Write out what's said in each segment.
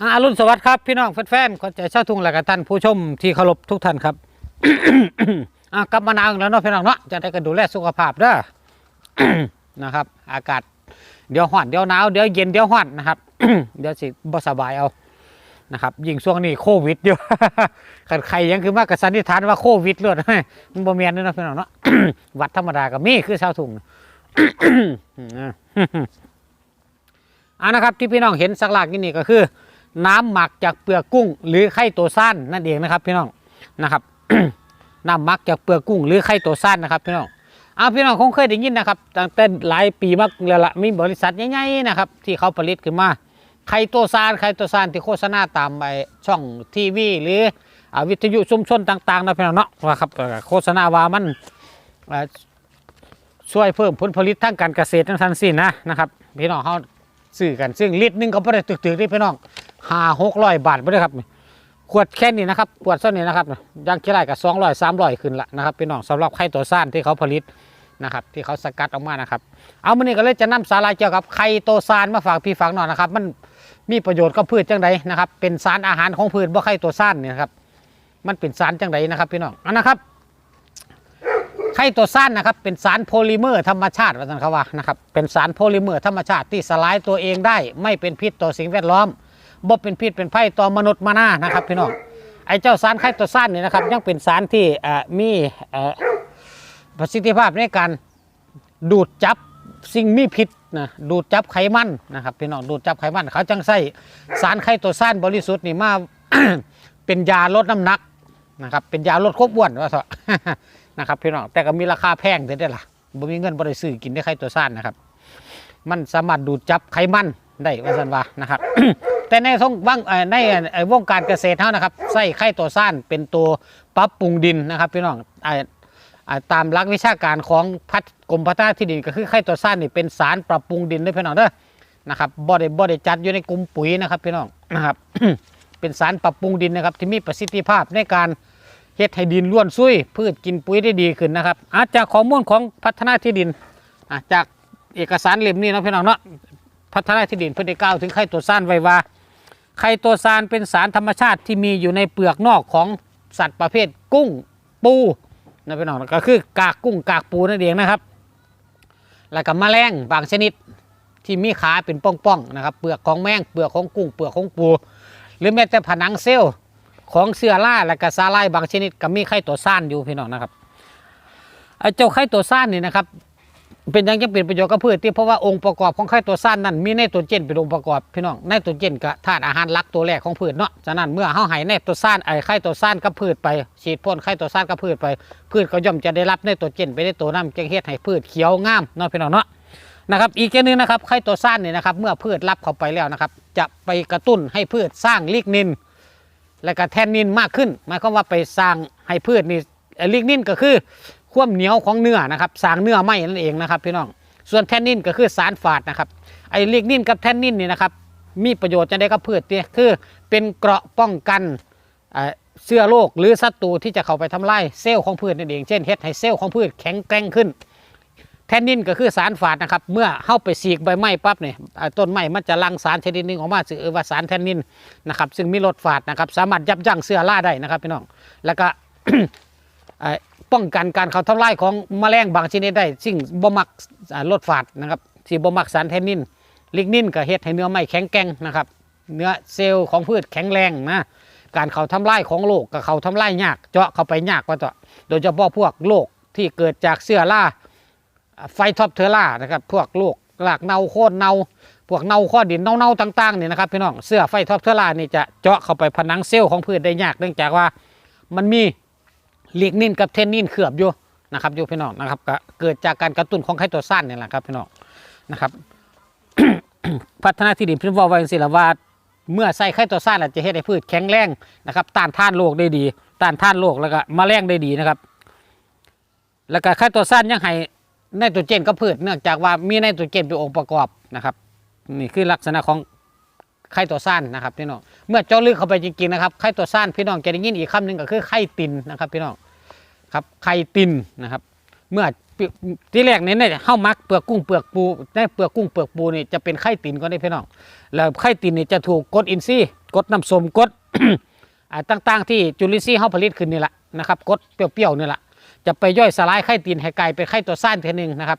อารุณสวัสดิ์ครับพี่น้องแฟนๆคนใจชาทุ่งและกับท่านผู้ชมที่เคารพทุกท่านครับอะกลับมานานแล้วเนาะพี่น้องเนาะจะได้กันดูแลสุขภาพเด้อนะครับ อากาศเดี๋ยวห้อนเดี๋ยวหนาวเดี๋ยวเย็นเดี๋ยวห้อนนะครับเดี๋ยวสิบ่สบายเอานะครับยิ่งช่วงนี้โควิดอยู่ขันใครยังคือมากกับสันนิษฐานว่าโควิดเลือดมันบ่แม่นเด้อเนาะพี่น้องเนาะวัดธรรมดาก็มีคือชาวทุ่งอันนะครับที่พี่น้องเห็นสักหลักนี่ก็คือ น้ำหมักจากเปลือกกุ้ง หรือไข่ตัวสั้นนั่นเองนะครับพี่น้องนะครับน้ำหมักจากเปลือกกุ้ง หรือไข่ตัวสั้นนะครับพี่น้องเอาพี่น้องคงเคยได้ยินนะครับตั้งแต่หลายปีมากแล้วละมีบริษัทใหญ่ๆนะครับ ที่เขาผลิตขึ้นมาไข่ตัวซานไข่ตัวซานที่โฆษณาตามไปช่องทีวีหรืออวิทยุชุมชนต่างๆนะพี่น้องเนาะว่าครับโฆษณาว่ามันช่วยเพิ่มผลผลิตทางการเกษตรทั้งทั้งสิ้นนะนะครับพี่น้องเขาซื้อกันซึ่งลิตรหนึงก็ไม่ได้ตึกๆที่พี่น้อง ห้าหกร้อยบาทไม่ได้ครับขวดแค่นี้นะครับขวดเท่านี้นะครับย่างกี่ไรกับสองร้อยสามร้อยขึ้นละนะครับพี่น้องสำหรับไข่ตัวซ่านที่เขาผลิตนะครับ ที่เขาสกัดออกมานะครับ เอามื่อนี้ก็เลยจะนำสาระเกี่ยวกับไข่ตัวซานมาฝากพี่ฝากน้องนะครับ มันมีประโยชน์กับพืชจังใดนะครับ เป็นสารอาหารของพืชบ่ไข่ตัวซ่านเนี่ยนะครับ มันเป็นสารจังใดนะครับพี่น้องอันนะครับไข่ตัวซ่านนะครับเป็นสารโพลิเมอร์ธรรมชาติว่าสันเขาว่านะครับเป็นสารโพลิเมอร์ธรรมชาติที่สลายตัวเองได้ ไม่เป็นพิษต่อสิ่งแวดล้อม บ่เป็นพิษเป็นภัยต่อมนุษย์มานานะครับพี่น้องไอ้เจ้าสารไข่ตัวซ่านนี่นะครับยังเป็นสารที่มีประสิทธิภาพในการดูดจับสิ่งมีพิษนะดูดจับไขมันนะครับพี่น้องดูดจับไขมัน เขาจังใส่สารไข่ตัวซ่านบริสุทธิ์นี่มาเป็นยาลดน้ำหนักนะครับเป็นยาลดควบอ้วนว่าเถอะนะครับพี่น้องแต่ก็มีราคาแพงเด้อล่ะบ่มีเงินบ่ได้ซื้อกินได้ไข่ตัวซ่านนะครับ มันสามารถดูดจับไขมันได้ว่าสันว่านะครับ แต่ในท้องว่างในวงการเกษตรเท่านะครับใส่ไข่ตัวซ่านเป็นตัวปรับปรุงดินนะครับพี่น้องตามหลักวิชาการของพัฒกรมพัฒนาที่ดินก็คือไข่ตัวซ่านนี่เป็นสารปรับปรุงดินด้วยพี่น้องเด้อนะครับบ่ได้บ่ได้จัดอยู่ในกลุ่มปุ๋ยนะครับพี่น้องนะครับเป็นสารปรับปรุงดินนะครับที่มีประสิทธิภาพในการเฮ็ดให้ดินร่วนซุยพืชกินปุ๋ยได้ดีขึ้นนะครับอาจจากข้อมูลของพัฒนาที่ดินจากเอกสารเล่มนี้นะพี่น้องเนาะพัฒนาที่ดินเพื่อได้กล่าวถึงไข่ตัวซ่านไว้ว่า ไข่ตัวซานเป็นสารธรรมชาติที่มีอยู่ในเปลือกนอกของสัตว์ประเภทกุ้งปูนะพี่น้องก็คือกากกุ้งกากปูนั่นเองนะครับ แล้วก็แมลงบางชนิดที่มีขาเป็นป้องๆนะครับเปลือกของแมงเปลือกของกุ้งเปลือกของปู หรือแม้แต่ผนังเซลล์ของเสือล่าและก็ซาลายบางชนิดก็มีไข่ตัวซ่านอยู่พี่น้องนะครับไอเจ้าไข่ตัวซ่านนี่นะครับ เป็นอยังจะเป็นประโยชน์กับพืชที่เพราะว่าองค์ประกอบของไข่ตัวสั้นนั้นมีไนโตรเจนเป็นองค์ประกอบพี่น้องไนโตรเจนกับธาตุอาหารหลักตัวแรกของพืชเนาะฉะนั้นเมื่อเฮาให้ไนโตรซ่านไอ้ไข่ตัวสั้นกับพืชไปฉีดพ่นไข่ตัวสั้นกับพืชไป พืชก็ย่อมจะได้รับไนโตรเจนไปในตัวน้ำจึงเฮ็ดให้พืชเขียวงามเนาะพี่น้องเนาะนะครับอีกอย่างนึงนะครับไข่ตัวสั้นเนี่ยนะครับเมื่อพืชรับเข้าไปแล้วนะครับจะไปกระตุ้นให้พืชสร้างลิกนิน และก็แทนนินมากขึ้นหมายความว่าไปสร้างให้พืชนี่ลิกนินก็คือ ความเหนียวของเนื้อนะครับสางเนื้อไหมนั่นเองนะครับพี่น้องส่วนแทนนินก็คือสารฝาดนะครับไอ้ลิกนินกับแทนนินนี่นะครับมีประโยชน์จะได้กับพืชเนี่ยคือเป็นเกราะป้องกันเอ่อเชื้อโรคหรือศัตรูที่จะเข้าไปทำลายเซลล์ของพืชนั่นเอง เช่นเฮ็ดให้เซลล์ของพืชแข็งแกร่งขึ้น แทนนินก็คือสารฝาดนะครับ เมื่อเข้าไปสีกใบไม้ปั๊บเนี่ยต้นไม้มันจะลังสารชนิดหนึงออกมาชื่อว่าสารแทนนินนะครับซึ่งมีรสฝาดนะครับสามารถยับยั้งเชื้อราได้นะครับพี่น้องแล้วก็ ป้องกันการเขาทำลายของแมลงบางชนิดได้ซึ่งบ่มักลดฝาดนะครับที่บ่มักสารแทนนินลิกนินก็เฮ็ดให้เนื้อไม้แข็งแกร่งนะครับ เนื้อเซลล์ของพืชแข็งแรงนะการเขาทำลายของโรคก็เขาทำลายยากเจาะเข้าไปยากกว่าต่อโดยเฉพาะพวกโรคที่เกิดจากเชื้อราไฟท็อปเทอร่านะครับพวกโรคหลากเน่าโค่นเน่าพวกเน่าข้อดินเน่าๆต่างๆเนี่ยนะครับพี่น้องเสื้อไฟท็อปเทอร่านี่จะเจาะเข้าไปผนังเซลล์ของพืชได้ยากเนื่องจากว่ามันมี ลิกนินกับเทนนินเคลือบอยู่นะครับอยู่พี่น้องนะครับก็เกิดจากการกระตุ้นของไคโตซานนี่แหละครับพี่น้องนะครับ พัฒนาที่ดินพิมพ์ว่าไว้สิละว่าเมื่อใส่ไคโตซานแล้วจะเฮ็ดให้พืชแข็งแรงนะครับต้านทานโรคได้ดีต้านทานโรคแล้วก็แมลงได้ดีนะครับ แล้วก็ไคโตซานยังให้ไนโตรเจนก็พืชเนื่องจากว่ามีไนโตรเจนเป็นองค์ประกอบนะครับนี่คือลักษณะของไข่ตัวซ่านนะครับพี่น้องเมื่อเจาะลึกเข้าไปจริงๆนะครับไข่ตัวซ่านพี่น้องจะได้ยินอีกคำหนึ่งก็คือไข่ตินนะครับพี่น้อง ครับไข่ตินนะครับ เมื่อที่แรกเนี่ยเนี่ยเฮามักเปลือกกุ้งเปลือกปูในเปลือกกุ้งเปลือกปูนี่จะเป็นไข่ตินก็ได้พี่น้องแล้วไข่ตินนี่จะถูกกดอินทรีย์กดน้ำส้มกดต่างๆ ที่จุลินทรีย์เฮาผลิตขึ้นนี่แหละนะครับกดเปรี้ยวๆนี่แหละจะไปย่อยสลายไข่ตินให้กลายเป็นไข่ตัวซ่านทีหนึงนะครับ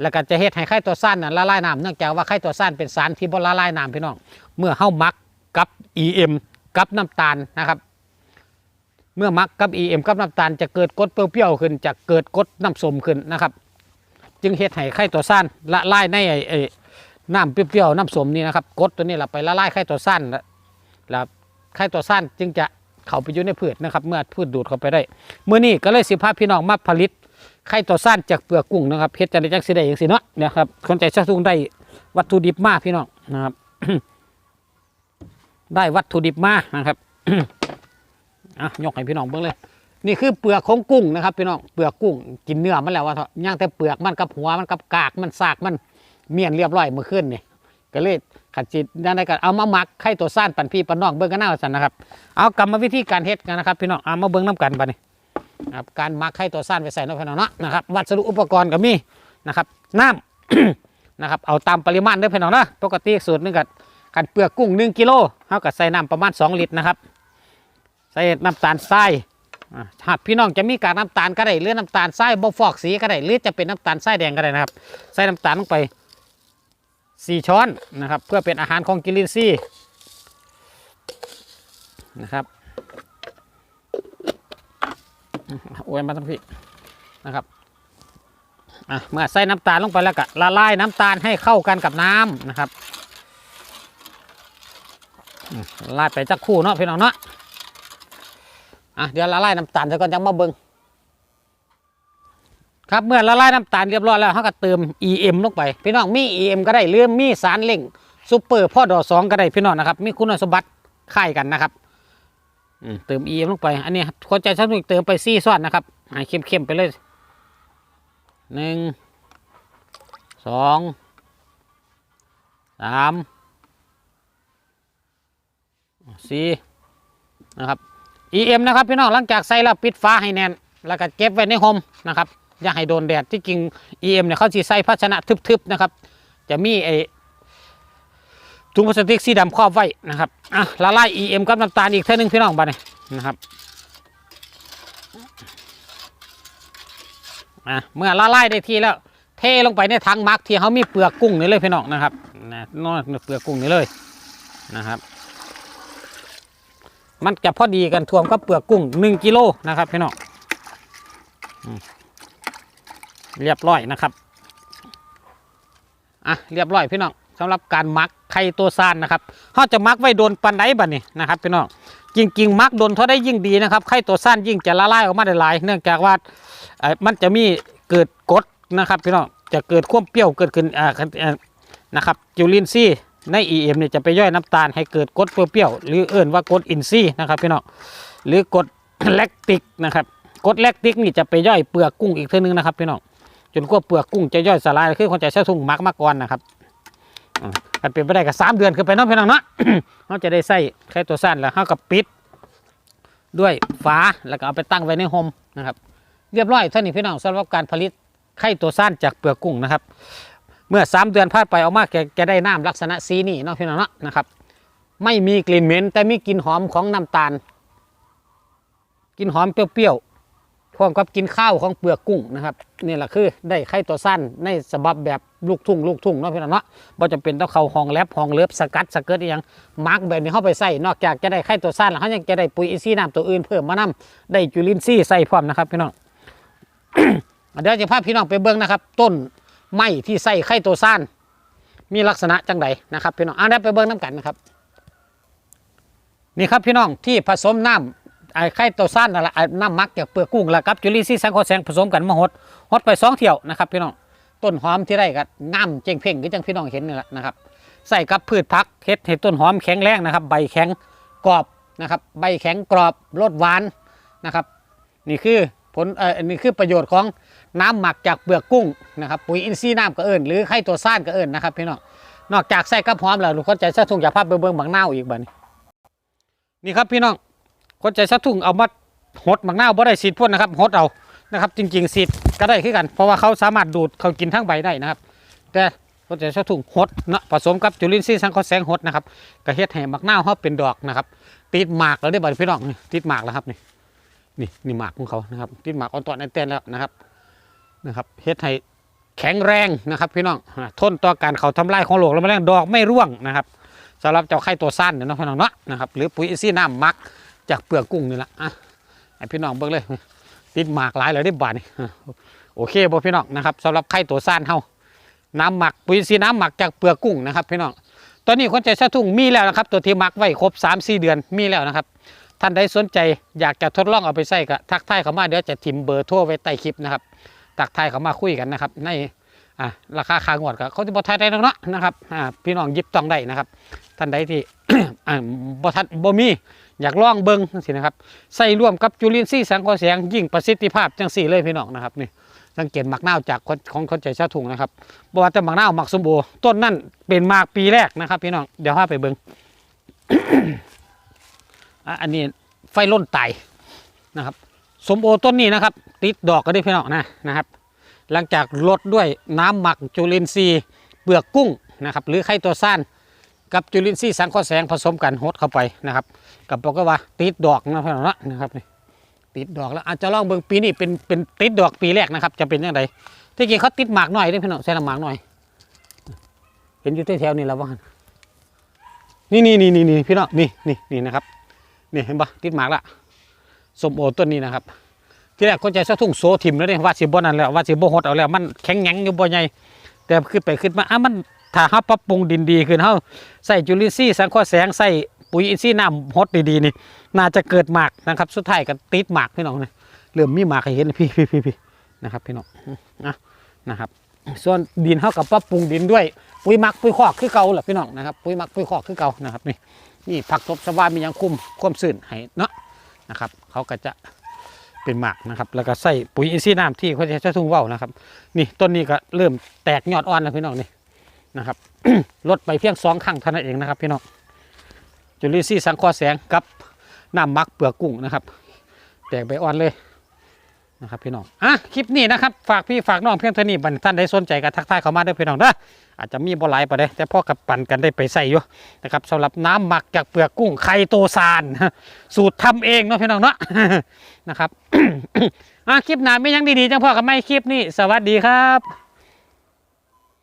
แล้วก็จะเฮ็ดให้ไข่ตัวซ่านน่ะละลายน้ำเนื่องจากว่าไข่ตัวซ่านเป็นสารที่บ่ละลายน้ำพี่น้อง เมื่อเฮามักกับ EM กับน้ำตาลนะครับ เมื่อมักกับ EM กับน้ำตาลจะเกิดกดเปรี้ยวๆขึ้นจะเกิดกดน้ำส้มขึ้นนะครับ จึงเฮ็ดให้ไข่ตัวซ่านละลายในไอ้น้ำเปรี้ยวๆน้ำส้มนี่นะครับกดตัวนี้ละไปละลายไข่ตัวซ่านแล้วไข่ตัวซ่านจึงจะเข้าไปอยู่ในพืชนะครับ เมื่อพืชดูดเข้าไปได้เมื่อนี้ก็เลยสิพาพี่น้องมาผลิตไข่ตัวซ่านจากเปลือกกุ้งนะครับเฮ็ดจังได๋จังสิได้จังซี่เนาะเนี่ยครับคนใจชักทุงได้วัตถุดิบมาพี่น้องนะครับ ได้วัตถุดิบมานะครับ อะยกให้พี่น้องเบิ่งเลย นี่คือเปลือกของกุ้งนะครับพี่น้องเปลือกกุ้งกินเนื้อมันแล้วว่าเถอะย่างแต่เปลือกมันกับหัวมันกับกากมันซากมันเมียนเรียบร้อยเมื่อคืนนี่ก็เลยขัดจิตนั่นได้กันเอามาหมักไข่ตัวซ่านปั่นพี่ปั่นน้องเบิ่งกันหน้าสันนะครับเอากรรมวิธีการเฮ็ดกันนะครับพี่น้องเอามาเบิ่งน้กันบัดนี้นะครับการหมักไข่ตัวสั้นไปใส่นกพนองเนาะนะครับวัสดุอุปกรณ์ก็มีนะครับน้ำนะครับเอาตามปริมาณเด้อพี่น้องนะปกติสูตรหนึงกับกันเปลือกกุ้ง1กิโลเท่ากับใส่น้ำประมาณ 2 ลิตรนะครับ ใส่น้ำตาลทรายหากพี่น้องจะมีการน้ำตาลก็ได้หรือน้ำตาลทรายบ่ฟอกสีก็ได้หรือจะเป็นน้ำตาลทรายแดงก็ได้นะครับ ใส่น้ำตาลลงไป4ช้อนนะครับ เพื่อเป็นอาหารของกินลินซี่นะครับโอ้ยมาทั้งพี่นะครับเมื่อใส่น้ำตาลลงไปแล้วก็ละลายน้ำตาลให้เข้ากันกับน้ำนะครับลายไปจักคู่เนาะพี่น้องเนาะ อะเดี๋ยวละลายน้ำตาลเสร็จก่อนจะมาเบิงครับเมื่อละลายน้ำตาลเรียบร้อยแล้วเขาก็เติม EM ลงไป พี่น้องมี EM ก็ได้หรือมีสารเล่งซูเปอร์พ่อดอสองก็ได้พี่น้องนะครับ มีคุณสมบัติคล้ายกันนะครับอืมเติม EM ลงไป อันนี้คนใจชอบเติมไปซี่ซ้อนนะครับให้เข้มๆไปเลยหนึ่งสองสามสี่นะครับ EM นะครับพี่น้องหลังจากใส่แล้วปิดฟ้าให้แน่นแล้วก็เก็บไว้ในโฮมนะครับอย่าให้โดนแดดที่จริง EM เนี่ยเขาสีใส่ภาชนะทึบๆนะครับ จะมีไอถุงพลาสติกสีดำครอบไว้นะครับอะละลาย EM กับน้ำตาลอีกเท่านึงพี่น้องบ้านนี้นะครับอะเมื่อละลายได้ที่แล้ว เทลงไปในถังมักที่เขามีเปลือกกุ้งนี่เลยพี่น้องนะครับนะนอนเปลือกกุ้งนี่เลยนะครับ มันจะพอดีกันทวมกับเปลือกกุ้งหนึ่งกิโลนะครับพี่น้องเรียบร้อยนะครับอะเรียบร้อยพี่น้องสำหรับการมักไข่ตัวซานนะครับเขาจะมักไว้โดนปันไดบัดนี้นะครับพี่น้องจริงๆมักโดนเท่าได้ยิ่งดีนะครับไข่ตัวซานยิ่งจะละลายออกมาได้หลาย เนื่องจากว่ามันจะมีเกิดกดนะครับพี่น้องจะเกิดความเปรี้ยวเกิดขึ้นอ่านะครับจุลินทรีย์ ใน EM เนี่ยจะไปย่อยน้ำตาลให้เกิดกรดเปรี้ยวๆหรือเอิ่นว่ากรดอินทรีย์นะครับพี่น้องหรือกรดแลคติกนะครับกรดแลคติกนี่จะไปย่อยเปลือกกุ้งอีกท่านึงนะครับพี่น้องจนกว่าเปลือกกุ้งจะย่อยสลายคือคนจะใช้ทุ่งมักมาก่อนนะครับอ่ากันเป็นไปได้กับสามเดือนคือไปน้องพี่น้องเนาะเขาจะได้ใส่ไข่ตัวสั้นแล้วเขาก็ปิด ด้วยฝาแล้วก็เอาไปตั้งไว้ในโฮมนะครับ เรียบร้อยเท่านี้พี่น้องสำหรับการผลิตไข่ตัวสั้นจากเปลือกกุ้งนะครับ เมื่อสามเดือนผ่านไปเอามาแกแกได้น้ำลักษณะสีนี่เนาะพี่น้องเนาะนะครับ ไม่มีกลิ่นเหม็น แต่มีกลิ่นหอมของน้ำตาลกลิ่นหอมเปรี้ยวๆพร้อมกับกินข้าวของเปลือกกุ้งนะครับนี่แหละคือได้ไข่ตัวสั้นในฉบับแบบลูกทุ่งลูกทุ่งเนาะพี่น้องเนาะบ่จำเป็นต้องเข้าห้องแลบห้องเลิฟสกัดสเกิร์ตอหยังมาร์กแบบนี้เข้าไปใส่นอกจากจะได้ไข่ตัวสั้นแล้วเขายังจะได้ปุ๋ยอินทรีย์น้ำตัวอื่นเพิ่มมานํได้จุลินทรีย์ใส่พร้อมนะครับพี่น้องเดี๋ยวจะพาพี่น้องไปเบิ่งนะครับ ต้น ไม้ที่ใส่ไข่ตัวสั้นมีลักษณะจังไดนะครับพี่น้องอะเดี๋ยวไปเบิ่งน้ำกันนะครับ นี่ครับพี่น้องที่ผสมน้ำไอ้ไข่ตัวสั้นนั่นแหละน้ำมักจากเปลือกกุ้งแล้วกับจุลินทรีย์สังคราะห์แสงผสมกันมาหดหดไปสองเที่ยวนะครับพี่น้องต้นหอมที่ได้ก็งามเจงเพ่งก็จังพี่น้องเห็นนี่แหละนะครับใส่กับพืชผักเฮ็ดให้ต้นหอมแข็งแรงนะครับ ใบแข็งกรอบนะครับใบแข็งกรอบรสหวานนะครับ นี่คือผลเอ่อนี่คือประโยชน์ของ น้ำหมักจากเปลือกกุ้งนะครับปุ๋ยอินทรีย์น้ำก็เอิญหรือไข่ตัวซ่านก็เอิญนะครับพี่น้องนอกจากใส่กับหอมแล้วลูกคนใจสะทุ่งอย่าพาไปเบิ่งบางนาอีกบันี้นี่ครับพี่น้องคนใจสะทุ่งเอามาหดหมักนาบ่ได้สีดพ่นนะครับหดเอานะครับจริงๆสีดก็ได้คือกัน เพราะว่าเขาสามารถดูดเขากินทั้งใบได้นะครับ แต่ก็จะใช้ถุงหดนะผสมกับจุลินทรีย์สังเคราะห์แสงหดนะครับก็เฮ็ดให้มักนาเขาเป็นดอกนะครับ ติดหมากแล้วได้บัดพี่น้องนี่ติดหมากแล้วครับนี่นี่นี่หมากของเขานะครับติดหมากอ่อนตอนในเต้นแล้วนะครับ นะครับเฮ็ดให้แข็งแรงนะครับพี่น้องทนต่อการเขาทำลายของโลกแล้วแมลงดอกไม่ร่วงนะครับสำหรับเจ้าไข่ตัวสั้นเนี่ยเนาะพี่น้องเนาะนะครับหรือปุ๋ยอินทรีย์น้ำหมักจากเปลือกกุ้งนี่แหละอะให้พี่น้องเบิ่งเลย ติดหมากหลายเลยได้บานี่โอเคบ่พี่น้องนะครับสำหรับไข่ตัวสั้นเฮาน้ำหมักปุ๋ยอินทรีย์น้ำหมักจากเปลือกกุ้งนะครับพี่น้องตอนนี้คนใจสะทุ่งมีแล้วนะครับ ตัวที่หมักไว้ครบ 3 4 เดือนมีแล้วนะครับท่านใดสนใจอยากจะทดลองเอาไปใส่ก็ทักทายเข้ามาเดี๋ยวจะทิมเบอร์โทรไว้ใต้คลิปนะครับ ทักทายเขามาคุยกันนะครับในอ่าราคาคางวดก็เขาจะบอทายได้แล้วเนาะนะครับอ่าพี่น้องยิบต้องได้นะครับ ท่านใดที่อ่าบทัดบ่มีอยากลองเบิ้งสินะครับใส่ร่วมกับจุลินทรีย์สังเคราะห์แสงยิ่งประสิทธิภาพจังสี่เลยพี่น้องนะครับนี่สังเกตหมักเน่าจากของคนใจชาถุงนะครับบว่าแต่หมักเน่าหมักสมบูรต้นนั่นเป็นมากปีแรกนะครับ พี่น้องเดี๋ยวพาไปเบิ้งอันนี้ไฟล่นไตนะครับ สมโอต้นนี้นะครับ ติดดอกก็ได้พี่น้องนะนะครับ หลังจากลดด้วยน้ำหมักจุลินทรีย์เปลือกกุ้งนะครับ หรือไข่ตัวซ่านกับจุลินทรีย์สังเคราะห์แสงผสมกันหดเข้าไปนะครับ กับบอกว่าติดดอกนะพี่น้องนะครับนี่ติดดอกแล้วอาจจะลองเบิ่งปีนี้เป็นเป็นติดดอกปีแรกนะครับ จะเป็นยังไงที่จริงเขาติดหมากหน่อยเด้พี่น้องใส่ละหมากหน่อย เห็นอยู่แถวๆนี้แล้วว่าหั่นนี่นี่นี่นี่นี่พี่น้องนี่นี่นี่นะครับ นี่เห็นปะติดหมากละ ส้มโอต้นนี้นะครับ ที่แรกคนใจสะทุ่งโซทิมแล้วเนี่ยว่าสิบ่นั่นแล้วว่าสิบ่หดเอาแล้วมันแข็งแหงอยู่บ่ใหญ่แต่ขึ้นไปขึ้นมาอะมันถ้าเฮาปรับปรุงดินดีขึ้นเฮาใส่จุลินทรีย์สังเคราะห์แสงใส่ปุ๋ยอินทรีย์น้ำหดดีๆนี่น่าจะเกิดหมากนะครับ สุดท้ายก็ติดหมากพี่น้องเนะเริ่มมีหมากให้เห็นพี่พี่พี่พี่นะครับพี่น้องนะนะครับ ส่วนดินเฮากับปรับปรุงดินด้วยปุ๋ยหมักปุ๋ยคอกคือเก่าแหละพี่น้องนะครับปุ๋ยหมักปุ๋ยคอกคือเก่านะครับนี่นี่ผักตบสวามียังคุมความซื่นให้เนาะ นะครับเขาก็จะเป็นหมากนะครับ แล้วก็ใส่ปุ๋ยอินทรีย์น้ำที่เขาจะใช้ทุ่งว่าวนะครับ นี่ต้นนี้ก็เริ่มแตกยอดอ่อนแล้วพี่น้องนี่นะครับลดไปเพียงสองครั้งเท่านั้นเองนะครับพี่น้องจุลินทรีย์สังเคราะห์แสงกับน้ำมักเปลือกกุ้งนะครับ แตกใบอ่อนเลย นะครับพี่น้องอะคลิปนี้นะครับฝากพี่ฝากน้องเพียงเท่านี้บันท่านได้สนใจกับทักทายเข้ามาด้วยพี่น้องเด้ออาจจะมีบ่หลายปะเด้แต่พ่อกับปั่นกันได้ไปใส่อยู่นะครับสำหรับน้ำหมักจากเปลือกกุ้งไข่โตซานสูตรทำเองเนาะพี่น้องเนาะ นะครับ อะคลิปหน้าไม่ยังดีๆจังพ่อกับไม่คลิปนี้ สวัสดีครับ